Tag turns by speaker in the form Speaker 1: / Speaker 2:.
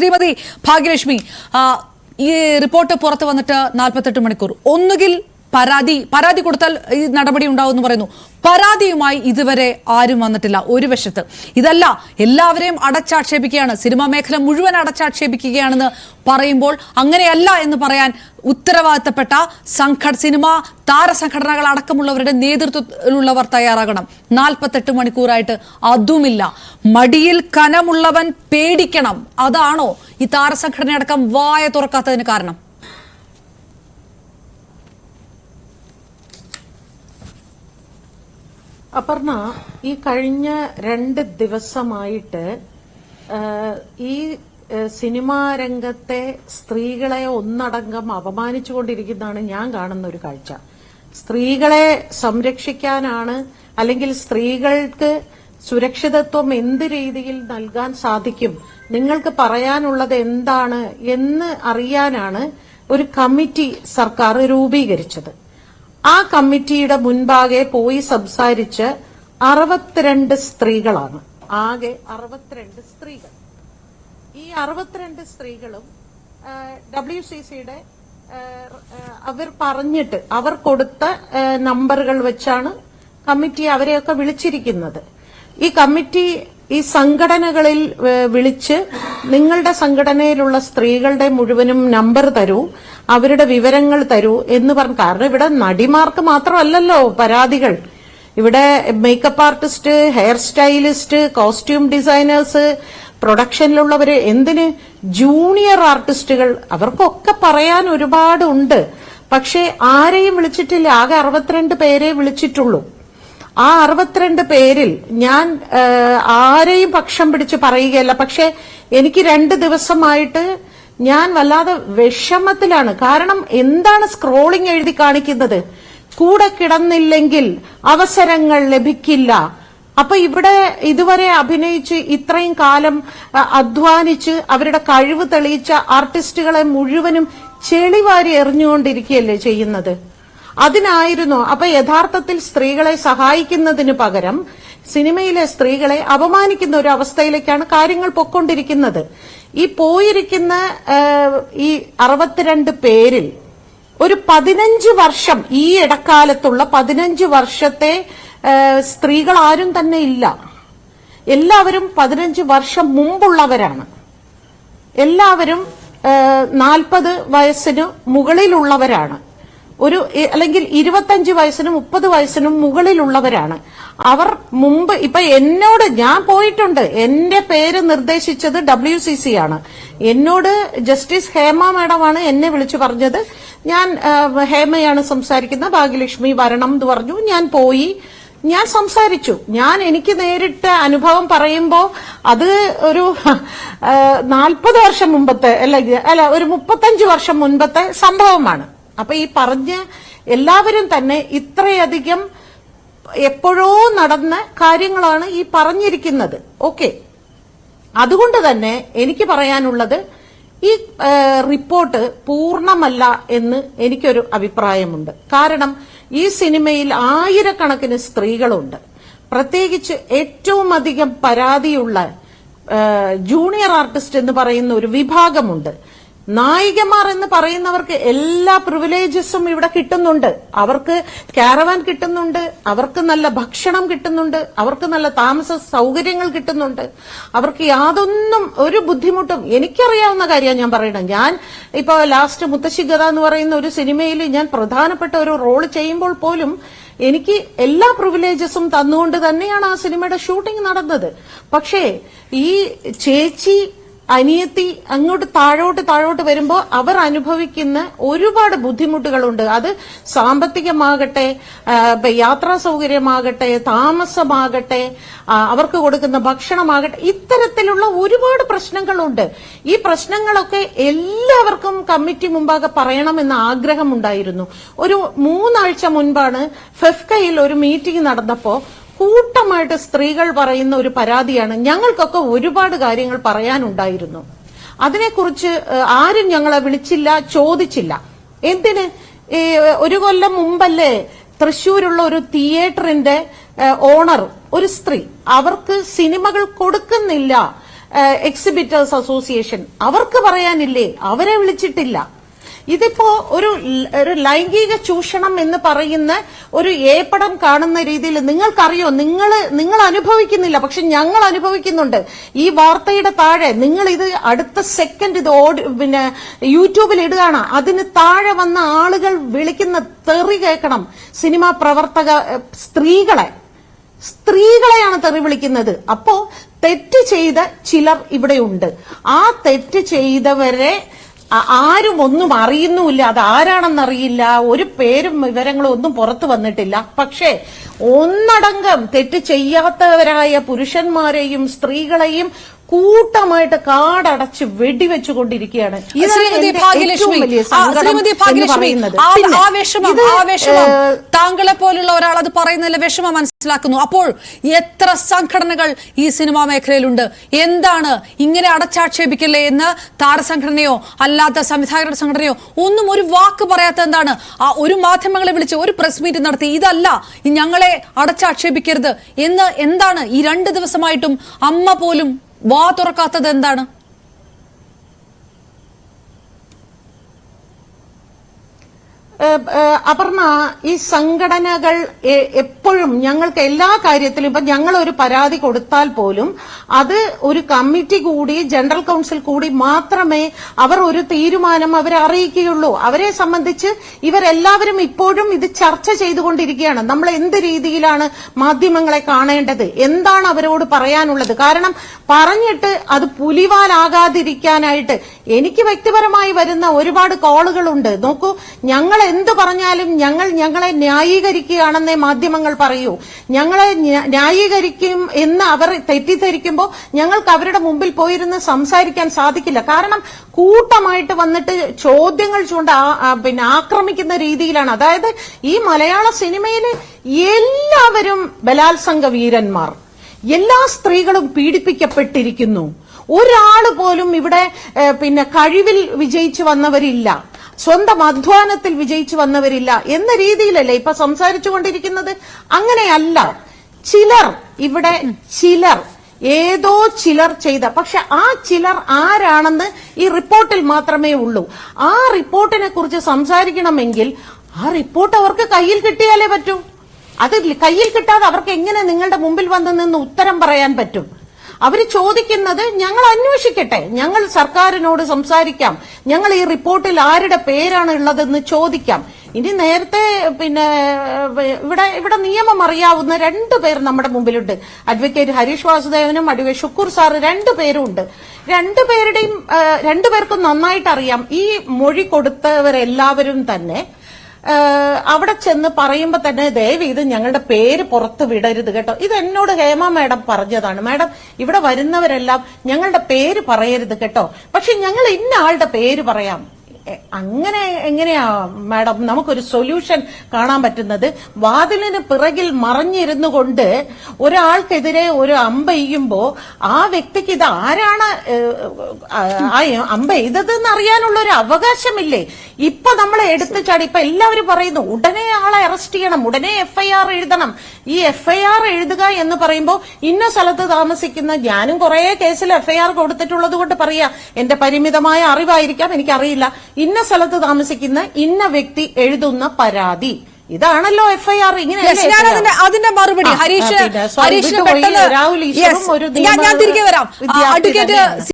Speaker 1: ശ്രീമതി ഭാഗ്യലക്ഷ്മി ഈ റിപ്പോർട്ട് പുറത്ത് വന്നിട്ട് നാൽപ്പത്തെട്ട് മണിക്കൂർ. ഒന്നുകിൽ പരാതി പരാതി കൊടുത്താൽ ഈ നടപടി ഉണ്ടാവും എന്ന് പറയുന്നു. പരാതിയുമായി ഇതുവരെ ആരും വന്നിട്ടില്ല. ഒരു വശത്ത്. ഇതല്ല എല്ലാവരെയും അടച്ചാക്ഷേപിക്കുകയാണ്. സിനിമാ മേഖല മുഴുവൻ അടച്ചാക്ഷേപിക്കുകയാണെന്ന് പറയുമ്പോൾ അങ്ങനെയല്ല എന്ന് പറയാൻ ഉത്തരവാദിത്തപ്പെട്ട സംഘ സിനിമാ താരസംഘടനകൾ അടക്കമുള്ളവരുടെ നേതൃത്വത്തിലുള്ളവർ തയ്യാറാകണം. നാൽപ്പത്തെട്ട് മണിക്കൂറായിട്ട് അതുമില്ല. മടിയിൽ കനമുള്ളവൻ പേടിക്കണം. അതാണോ ഈ താരസംഘടനയടക്കം വായ തുറക്കാത്തതിന് കാരണം?
Speaker 2: അപർണ ഈ കഴിഞ്ഞ രണ്ട് ദിവസമായിട്ട് ഈ സിനിമാ രംഗത്തെ സ്ത്രീകളെ ഒന്നടങ്കം അപമാനിച്ചുകൊണ്ടിരിക്കുന്നതാണ് ഞാൻ കാണുന്ന ഒരു കാഴ്ച. സ്ത്രീകളെ സംരക്ഷിക്കാനാണ് അല്ലെങ്കിൽ സ്ത്രീകൾക്ക് സുരക്ഷിതത്വം എന്ത് രീതിയിൽ നൽകാൻ സാധിക്കും നിങ്ങൾക്ക് പറയാനുള്ളത് എന്താണ് എന്ന് അറിയാനാണ് ഒരു കമ്മിറ്റി സർക്കാർ രൂപീകരിച്ചത്. ആ കമ്മിറ്റിയുടെ മുൻപാകെ പോയി സംസാരിച്ച് അറുപത്തിരണ്ട് സ്ത്രീകളാണ്. ആകെ അറുപത്തിരണ്ട് സ്ത്രീകൾ. ഈ അറുപത്തിരണ്ട് സ്ത്രീകളും ഡബ്ല്യു സി സിയുടെ അവർ പറഞ്ഞിട്ട് അവർ കൊടുത്ത നമ്പറുകൾ വെച്ചാണ് കമ്മിറ്റി അവരെയൊക്കെ വിളിച്ചിരിക്കുന്നത്. ഈ കമ്മിറ്റി ഈ സംഘടനകളിൽ വിളിച്ച് നിങ്ങളുടെ സംഘടനയിലുള്ള സ്ത്രീകളുടെ മുഴുവനും നമ്പർ തരൂ അവരുടെ വിവരങ്ങൾ തരൂ എന്ന് പറഞ്ഞു കാരണം ഇവിടെ നടിമാർക്ക് മാത്രമല്ലല്ലോ പരാതികൾ. ഇവിടെ makeup artist hair stylist costume designers പ്രൊഡക്ഷനിലുള്ളവര് എന്തിന്? ജൂനിയർ ആർട്ടിസ്റ്റുകൾ അവർക്കൊക്കെ പറയാൻ ഒരുപാടുണ്ട്. പക്ഷേ ആരെയും വിളിച്ചിട്ടില്ല. ആകെ അറുപത്തിരണ്ട് പേരെ വിളിച്ചിട്ടുള്ളൂ. ആ അറുപത്തിരണ്ട് പേരിൽ ഞാൻ ആരെയും പക്ഷം പിടിച്ച് പറയുകയല്ല. പക്ഷെ എനിക്ക് രണ്ട് ദിവസമായിട്ട് ഞാൻ വല്ലാതെ വിഷമത്തിലാണ്. കാരണം എന്താണ് സ്ക്രോളിംഗ് എഴുതി കാണിക്കുന്നത്? കൂടെ കിടന്നില്ലെങ്കിൽ അവസരങ്ങൾ ലഭിക്കില്ല. അപ്പൊ ഇവിടെ ഇതുവരെ അഭിനയിച്ച് ഇത്രയും കാലം അധ്വാനിച്ച് അവരുടെ കഴിവ് തെളിയിച്ച ആർട്ടിസ്റ്റുകളെ മുഴുവനും ചെളിവാരി എറിഞ്ഞുകൊണ്ടിരിക്കുകയല്ലേ ചെയ്യുന്നത്? അതിനായിരുന്നു. അപ്പൊ യഥാർത്ഥത്തിൽ സ്ത്രീകളെ സഹായിക്കുന്നതിന് പകരം സിനിമയിലെ സ്ത്രീകളെ അപമാനിക്കുന്ന ഒരു അവസ്ഥയിലേക്കാണ് കാര്യങ്ങൾ പൊക്കൊണ്ടിരിക്കുന്നത് ഈ പോയിരിക്കുന്ന ഈ അറുപത്തിരണ്ട് പേരിൽ ഒരു പതിനഞ്ച് വർഷം ഈ ഇടക്കാലത്തുള്ള പതിനഞ്ച് വർഷത്തെ സ്ത്രീകൾ ആരും തന്നെ ഇല്ല. എല്ലാവരും പതിനഞ്ച് വർഷം മുമ്പുള്ളവരാണ്. എല്ലാവരും നാൽപ്പത് വയസ്സിന് മുകളിലുള്ളവരാണ്. ഒരു അല്ലെങ്കിൽ ഇരുപത്തഞ്ച് വയസ്സിനും മുപ്പത് വയസ്സിനും മുകളിലുള്ളവരാണ്. അവർ മുമ്പ് ഇപ്പൊ എന്നോട് ഞാൻ പോയിട്ടുണ്ട്. എന്റെ പേര് നിർദ്ദേശിച്ചത് ഡബ്ല്യു സി സി ആണ്. എന്നോട് ജസ്റ്റിസ് ഹേമ മാഡമാണ് എന്നെ വിളിച്ചു പറഞ്ഞത്. ഞാൻ ഹേമയാണ് സംസാരിക്കുന്ന ഭാഗ്യലക്ഷ്മി വരണം എന്ന് പറഞ്ഞു. ഞാൻ പോയി. ഞാൻ സംസാരിച്ചു. ഞാൻ എനിക്ക് നേരിട്ട അനുഭവം പറയുമ്പോൾ അത് ഒരു നാൽപ്പത് വർഷം മുമ്പത്തെ അല്ലെങ്കിൽ അല്ല ഒരു മുപ്പത്തഞ്ച് വർഷം മുൻപത്തെ സംഭവമാണ്. അപ്പൊ ഈ പറഞ്ഞ് എല്ലാവരും തന്നെ ഇത്രയധികം എപ്പോഴോ നടന്ന കാര്യങ്ങളാണ് ഈ പറഞ്ഞിരിക്കുന്നത്. ഓക്കെ. അതുകൊണ്ട് തന്നെ എനിക്ക് പറയാനുള്ളത് ഈ റിപ്പോർട്ട് പൂർണമല്ല എന്ന് എനിക്കൊരു അഭിപ്രായമുണ്ട്. കാരണം ഈ സിനിമയിൽ ആയിരക്കണക്കിന് സ്ത്രീകളുണ്ട്. പ്രത്യേകിച്ച് ഏറ്റവും അധികം പരാതിയുള്ള ജൂനിയർ ആർട്ടിസ്റ്റ് എന്ന് പറയുന്ന ഒരു വിഭാഗമുണ്ട്. നായികമാർ എന്ന് പറയുന്നവർക്ക് എല്ലാ പ്രിവിലേജസും ഇവിടെ കിട്ടുന്നുണ്ട്. അവർക്ക് കാരവാൻ കിട്ടുന്നുണ്ട്. അവർക്ക് നല്ല ഭക്ഷണം കിട്ടുന്നുണ്ട്. അവർക്ക് നല്ല താമസ സൗകര്യങ്ങൾ കിട്ടുന്നുണ്ട്. അവർക്ക് യാതൊന്നും ഒരു ബുദ്ധിമുട്ടും. എനിക്കറിയാവുന്ന കാര്യമാണ് ഞാൻ പറയണം ഞാൻ ഇപ്പൊ ലാസ്റ്റ് മുത്തശ്ശിഗത എന്ന് പറയുന്ന ഒരു സിനിമയിൽ ഞാൻ പ്രധാനപ്പെട്ട ഒരു റോൾ ചെയ്യുമ്പോൾ പോലും എനിക്ക് എല്ലാ പ്രിവിലേജസും തന്നുകൊണ്ട് തന്നെയാണ് ആ സിനിമയുടെ ഷൂട്ടിംഗ് നടന്നത്. പക്ഷേ ഈ ചേച്ചി അനിയത്തി അങ്ങോട്ട് താഴോട്ട് താഴോട്ട് വരുമ്പോൾ അവർ അനുഭവിക്കുന്ന ഒരുപാട് ബുദ്ധിമുട്ടുകളുണ്ട്. അത് സാമ്പത്തികമാകട്ടെ യാത്രാ സൗകര്യമാകട്ടെ താമസമാകട്ടെ അവർക്ക് കൊടുക്കുന്ന ഭക്ഷണമാകട്ടെ ഇത്തരത്തിലുള്ള ഒരുപാട് പ്രശ്നങ്ങളുണ്ട്. ഈ പ്രശ്നങ്ങളൊക്കെ എല്ലാവർക്കും കമ്മിറ്റി മുമ്പാകെ പറയണമെന്ന ആഗ്രഹമുണ്ടായിരുന്നു. ഒരു മൂന്നാഴ്ച മുൻപാണ് ഫെഫ്കയിൽ ഒരു മീറ്റിംഗ് നടന്നപ്പോ കൂട്ടമായിട്ട് സ്ത്രീകൾ പറയുന്ന ഒരു പരാതിയാണ്. ഞങ്ങൾക്കൊക്കെ ഒരുപാട് കാര്യങ്ങൾ പറയാനുണ്ടായിരുന്നു. അതിനെക്കുറിച്ച് ആരും ഞങ്ങളെ വിളിച്ചില്ല ചോദിച്ചില്ല. എന്തിന്? ഒരു കൊല്ലം മുമ്പല്ലേ തൃശ്ശൂരുള്ള ഒരു തിയേറ്ററിന്റെ ഓണർ ഒരു സ്ത്രീ അവർക്ക് സിനിമകൾ കൊടുക്കുന്നില്ല എക്സിബിറ്റേഴ്സ് അസോസിയേഷൻ. അവർക്ക് പറയാനില്ലേ? അവരെ വിളിച്ചിട്ടില്ല. ഇതിപ്പോ ഒരു ഒരു ലൈംഗിക ചൂഷണം എന്ന് പറയുന്ന ഒരു ഏപ്പടം കാണുന്ന രീതിയിൽ നിങ്ങൾക്കറിയോ? നിങ്ങൾ നിങ്ങൾ അനുഭവിക്കുന്നില്ല. പക്ഷെ ഞങ്ങൾ അനുഭവിക്കുന്നുണ്ട്. ഈ വാർത്തയുടെ താഴെ നിങ്ങൾ ഇത് അടുത്ത സെക്കൻഡ് ഇത് ഓടി പിന്നെ യൂട്യൂബിൽ ഇടുകയാണ്. അതിന് താഴെ വന്ന ആളുകൾ വിളിക്കുന്ന തെറി കേൾക്കണം. സിനിമാ പ്രവർത്തക സ്ത്രീകളെ. സ്ത്രീകളെയാണ് തെറി വിളിക്കുന്നത്. അപ്പോ തെറ്റ് ചെയ്ത ചിലർ ഇവിടെയുണ്ട്. ആ തെറ്റ് ചെയ്തവരെ ആരും ഒന്നും അറിയുന്നുമില്ല. അത് ആരാണെന്നറിയില്ല. ഒരു പേരും വിവരങ്ങളും ഒന്നും പുറത്തു വന്നിട്ടില്ല. പക്ഷേ ഒന്നടങ്കം തെറ്റ് ചെയ്യാത്തവരായ പുരുഷന്മാരെയും സ്ത്രീകളെയും കൂട്ടമായിട്ട് കാടടച്ച് വെടിവെച്ചുകൊണ്ടിരിക്കുകയാണ്.
Speaker 1: താങ്കളെ പോലുള്ള ഒരാൾ അത് പറയുന്നതിൽ വിഷമം മനസ്സിലാക്കുന്നു. അപ്പോൾ എത്ര സംഘടനകൾ ഈ സിനിമാ മേഖലയിലുണ്ട്? എന്താണ് ഇങ്ങനെ അടച്ചാക്ഷേപിക്കല്ലേ എന്ന് താരസംഘടനയോ അല്ലാത്ത സംവിധായകരുടെ സംഘടനയോ ഒന്നും ഒരു വാക്ക് പറയാത്ത എന്താണ്? ആ ഒരു മാധ്യമങ്ങളെ വിളിച്ച് ഒരു പ്രസ് മീറ്റ് നടത്തി ഇതല്ല ഞങ്ങളെ അടച്ചാക്ഷേപിക്കരുത് എന്ന് എന്താണ് ഈ രണ്ട് ദിവസമായിട്ടും അമ്മ പോലും വാ തുറക്കാത്തത് എന്താണ്?
Speaker 2: അപർണ ഈ സംഘടനകൾ എപ്പോഴും ഞങ്ങൾക്ക് എല്ലാ കാര്യത്തിലും ഇപ്പൊ ഞങ്ങൾ ഒരു പരാതി കൊടുത്താൽ പോലും അത് ഒരു കമ്മിറ്റി കൂടി ജനറൽ കൗൺസിൽ കൂടി മാത്രമേ അവർ ഒരു തീരുമാനം അവരെ അറിയിക്കുകയുള്ളൂ. അവരെ സംബന്ധിച്ച് ഇവരെല്ലാവരും ഇപ്പോഴും ഇത് ചർച്ച ചെയ്തുകൊണ്ടിരിക്കുകയാണ്. നമ്മൾ എന്ത് രീതിയിലാണ് മാധ്യമങ്ങളെ കാണേണ്ടത്? എന്താണ് അവരോട് പറയാനുള്ളത്? കാരണം പറഞ്ഞിട്ട് അത് പുലിവാലാകാതിരിക്കാനായിട്ട് എനിക്ക് വ്യക്തിപരമായി വരുന്ന ഒരുപാട് കോളുകളുണ്ട്. നോക്കൂ ഞങ്ങൾ എന്ത് പറഞ്ഞാലും ഞങ്ങൾ ഞങ്ങളെ ന്യായീകരിക്കുകയാണെന്നേ മാധ്യമങ്ങൾ പറയൂ. ഞങ്ങളെ ന്യാ- ന്യായീകരിക്കും എന്ന് അവർ തെറ്റിദ്ധരിക്കുമ്പോൾ ഞങ്ങൾക്ക് അവരുടെ മുമ്പിൽ പോയിരുന്ന് സംസാരിക്കാൻ സാധിക്കില്ല. കാരണം കൂട്ടമായിട്ട് വന്നിട്ട് ചോദ്യങ്ങൾ ചൂണ്ട പിന്നെ ആക്രമിക്കുന്ന രീതിയിലാണ്. അതായത് ഈ മലയാള സിനിമയിൽ എല്ലാവരും ബലാത്സംഗ വീരന്മാർ. എല്ലാ സ്ത്രീകളും പീഡിപ്പിക്കപ്പെട്ടിരിക്കുന്നു. ഒരാൾ പോലും ഇവിടെ പിന്നെ കഴിവിൽ വിജയിച്ചു വന്നവരില്ല. സ്വന്തം അധ്വാനത്തിൽ വിജയിച്ചു വന്നവരില്ല എന്ന രീതിയിലല്ലേ ഇപ്പൊ സംസാരിച്ചു കൊണ്ടിരിക്കുന്നത്? അങ്ങനെയല്ല. ചിലർ ഇവിടെ ചിലർ ഏതോ ചിലർ ചെയ്ത പക്ഷെ ആ ചിലർ ആരാണെന്ന് ഈ റിപ്പോർട്ടിൽ മാത്രമേ ഉള്ളൂ. ആ റിപ്പോർട്ടിനെ കുറിച്ച് സംസാരിക്കണമെങ്കിൽ ആ റിപ്പോർട്ട് അവർക്ക് കയ്യിൽ കിട്ടിയാലേ പറ്റൂ. അത് കയ്യിൽ കിട്ടാതെ അവർക്ക് എങ്ങനെ നിങ്ങളുടെ മുമ്പിൽ വന്ന് നിന്ന് ഉത്തരം പറയാൻ പറ്റും? അവർ ചോദിക്കുന്നത് ഞങ്ങൾ അന്വേഷിക്കട്ടെ. ഞങ്ങൾ സർക്കാരിനോട് സംസാരിക്കാം. ഞങ്ങൾ ഈ റിപ്പോർട്ടിൽ ആരുടെ പേരാണ് ഉള്ളതെന്ന് ചോദിക്കാം. ഇനി നേരത്തെ പിന്നെ ഇവിടെ ഇവിടെ നിയമം അറിയാവുന്ന രണ്ടു പേർ നമ്മുടെ മുമ്പിലുണ്ട്. അഡ്വക്കേറ്റ് ഹരീഷ് വാസുദേവനും അഡ്വക്കേറ്റ് ഷുക്കൂർ സാർ രണ്ടു പേരും ഉണ്ട്. രണ്ടുപേരുടെയും ഏഹ്, രണ്ടുപേർക്കും നന്നായിട്ട് അറിയാം ഈ മൊഴി കൊടുത്തവരെല്ലാവരും തന്നെ അവിടെ ചെന്ന് പറയുമ്പോൾ തന്നെ ദയവ് ഇത് ഞങ്ങളുടെ പേര് പുറത്ത് വിടരുത് കേട്ടോ. ഇത് എന്നോട് ഹേമ മാഡം പറഞ്ഞതാണ്. മാഡം ഇവിടെ വരുന്നവരെല്ലാം ഞങ്ങളുടെ പേര് പറയരുത് കേട്ടോ. പക്ഷെ ഞങ്ങൾ ഇന്ന ആളുടെ പേര് പറയാം. അങ്ങനെ എങ്ങനെയാ മാഡം നമുക്കൊരു സൊല്യൂഷൻ കാണാൻ പറ്റുന്നത്? വാതിലിന് പിറകിൽ മറഞ്ഞിരുന്നു കൊണ്ട് ഒരാൾക്കെതിരെ ഒരു അമ്പ എയ്യുമ്പോ ആ വ്യക്തിക്ക് ഇത് ആരാണ് ആ അമ്പ എയ്തതെന്ന് അറിയാനുള്ള ഒരു അവകാശമില്ലേ? ഇപ്പൊ നമ്മൾ എടുത്തു ചാടി ഇപ്പൊ എല്ലാവരും പറയുന്നു ഉടനെ ആളെ അറസ്റ്റ് ചെയ്യണം ഉടനെ എഫ്ഐആർ എഴുതണം. ഈ എഫ്ഐആർ എഴുതുക എന്ന് പറയുമ്പോൾ ഇന്ന സ്ഥലത്ത് താമസിക്കുന്ന ഞാനും കുറെ കേസിൽ എഫ്ഐആർ കൊടുത്തിട്ടുള്ളത് കൊണ്ട് പറയാ എന്റെ പരിമിതമായ അറിവായിരിക്കാം എനിക്കറിയില്ല. ഇന്ന സ്ഥലത്ത് താമസിക്കുന്ന ഇന്ന വ്യക്തി എഴുതുന്ന പരാതി. ഇതാണല്ലോ എഫ്ഐആർ ഇങ്ങനെ
Speaker 1: അതിന്റെ അതിന്റെ മറുപടി ഹരീഷ് ഹരീഷിന് പെട്ടെന്ന് ഞാൻ തിരികെ വരാം. അഡ്വക്കേറ്റ്.